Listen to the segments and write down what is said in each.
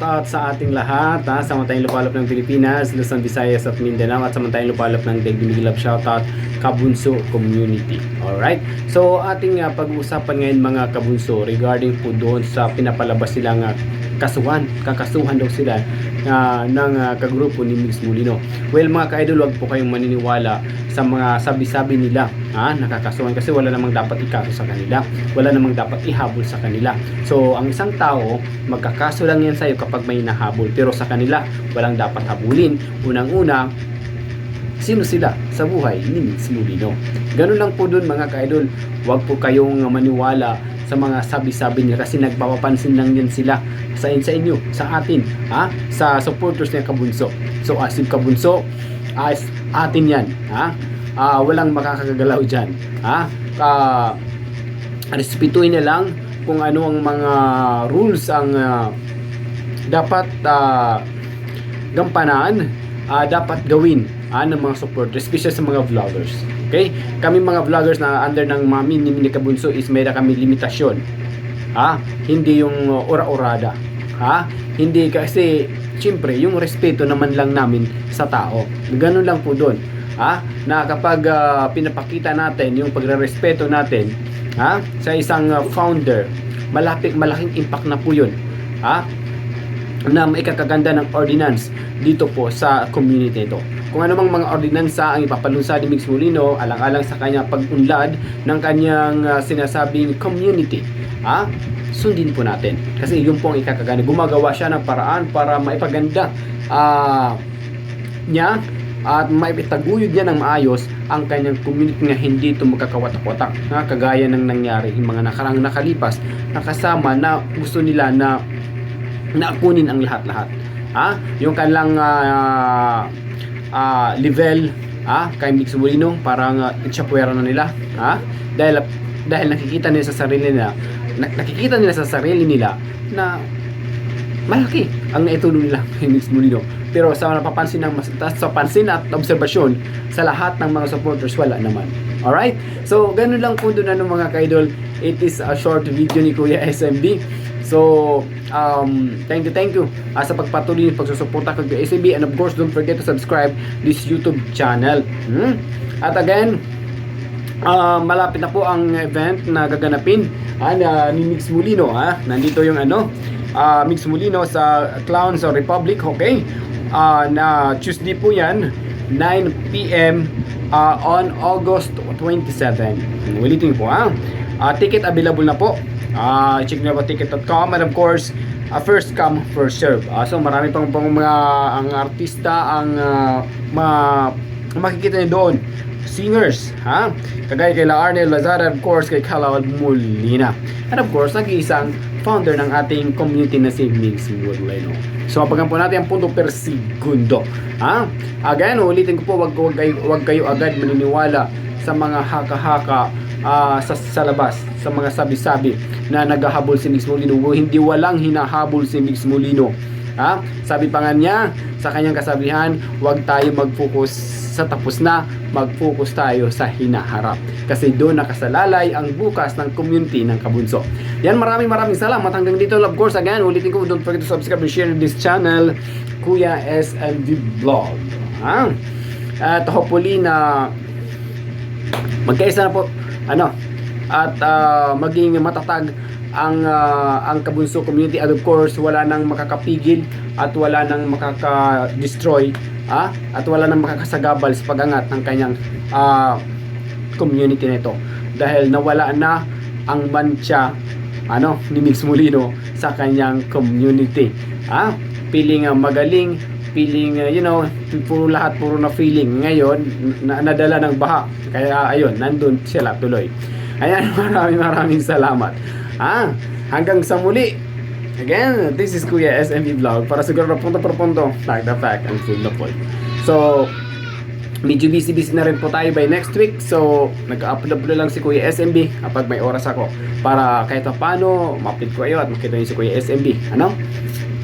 out sa ating lahat ha, sa Mantayong Lupalop ng Pilipinas, Luzon, Visayas at Mindanao at sa Mantayong Lupalop ng Daigdig Love Shoutout Kabunso Community. Alright? So ating uh, pag-uusapan ngayon mga kabunso regarding po doon sa pinapalabas silang uh, kasuhan, kakasuhan daw sila uh, ng uh, kagrupo ni Mix Mulino. Well mga ka-idol, wag po kayong maniniwala sa mga sabi-sabi nila ha, nakakasuhan kasi wala namang dapat ikaso sa kanila. Wala namang dapat ihabol sa kanila. So ang isang tao, magkakaso lang yan sa'yo kapag may nahabol. Pero sa kanila, walang dapat habulin. Unang-una, sino sila sa buhay ni Mix Mulino. Ganun lang po dun mga ka-idol. Huwag po kayong maniwala sa mga sabi-sabi niya kasi nagpapapansin lang yan sila sa, sa inyo, sa atin, ha? sa supporters ng Kabunso. So as in Kabunso, as atin yan, ha? Ah, walang makakagalaw dyan, ha? Ah, respetuhin na lang kung ano ang mga rules ang ah, dapat ah, gampanan, ah, dapat gawin ah, ng mga supporters, especially sa mga vloggers. Okay? Kami mga vloggers na under ng mami ni Mini Kabunso is may kami limitasyon. Ha? Hindi yung uh, ora-orada. Ha? Hindi kasi siyempre yung respeto naman lang namin sa tao. Ganun lang po doon. Ha? Na kapag uh, pinapakita natin yung pagrerespeto natin ha? sa isang uh, founder, malapit malaking impact na po yun. Ha? Na may ng ordinance dito po sa community ito. Kung ano mang mga ordinansa ang ipapalunsad ni Mix Molino alang-alang sa kanya pag-unlad ng kanyang uh, sinasabing community, ha? sundin po natin. Kasi yun po ang ikakaganda. Gumagawa siya ng paraan para maipaganda uh, niya at maipitaguyod niya ng maayos ang kanyang community na hindi ito magkakawatak-watak na kagaya ng nangyari yung mga nakarang nakalipas na kasama na gusto nila na nakunin ang lahat-lahat. Ha? Yung kanilang uh, uh, level ha? kay Mix Molino parang uh, itsapuera na nila. Ha? Dahil dahil nakikita nila sa sarili nila nak- nakikita nila sa sarili nila na malaki ang naitulong nila kay Mix Molino. Pero sa napapansin ng sa pansin at obserbasyon sa lahat ng mga supporters wala naman. Alright? So, ganun lang po doon ano mga kaidol. It is a short video ni Kuya SMB. So, um, thank you, thank you uh, sa pagpatuloy ng pagsusuporta kay SMB and of course, don't forget to subscribe this YouTube channel. Hmm? At again, uh, malapit na po ang event na gaganapin uh, na, ni Mix Molino. Ha? Nandito yung ano, uh, Mix Molino sa Clowns Republic, okay? Uh, na Tuesday po yan, 9 p.m. Uh, on August 27. Ulitin po ha. Uh, ticket available na po. Uh, check nyo po ticket.com and of course, uh, first come, first serve. Uh, so marami pang, pang mga ang artista, ang uh, mga makikita nyo doon singers, ha? Kagaya kay La Arnel Lazara, of course, kay Kalawal Molina. And of course, nag-iisang founder ng ating community na si Mix Woodlino. So, apagan po natin ang punto per segundo. Ha? Again, ulitin ko po, wag, wag, kayo, wag kayo agad maniniwala sa mga haka-haka uh, sa, sa labas, sa mga sabi-sabi na naghahabol si Mix Molino. Hindi walang hinahabol si Mix Molino. Ha? Sabi pa nga niya sa kanyang kasabihan, huwag tayo mag-focus sa tapos na, mag-focus tayo sa hinaharap. Kasi doon nakasalalay ang bukas ng community ng Kabunso. Yan, maraming maraming salamat. Hanggang dito, of course, again, ulitin ko, don't forget to subscribe and share this channel, Kuya SMV Vlog. Ha? At hopefully na magkaisa na po, ano, at uh, maging matatag ang uh, ang Kabunso community. At of course wala nang makakapigil at wala nang makaka-destroy ah, at wala nang makakasagabal sa pagangat ng kanyang uh, community nito. Dahil nawala na ang mancha ano ni Mix Molino sa kanyang community ah feeling uh, magaling feeling uh, you know puro lahat puro na feeling ngayon na, nadala ng baha kaya ayun nandun sila tuloy ayan maraming maraming salamat ah hanggang sa muli Again, this is Kuya SMV Vlog para siguro na punto per punto, like the fact and full the point. So, medyo busy-busy na rin po tayo by next week. So, nag-upload lang si Kuya SMB kapag may oras ako para kahit paano, ma-upload ko kayo at makita niyo si Kuya SMB. Ano?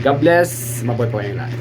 God bless. Mabuhay po kayong lahat.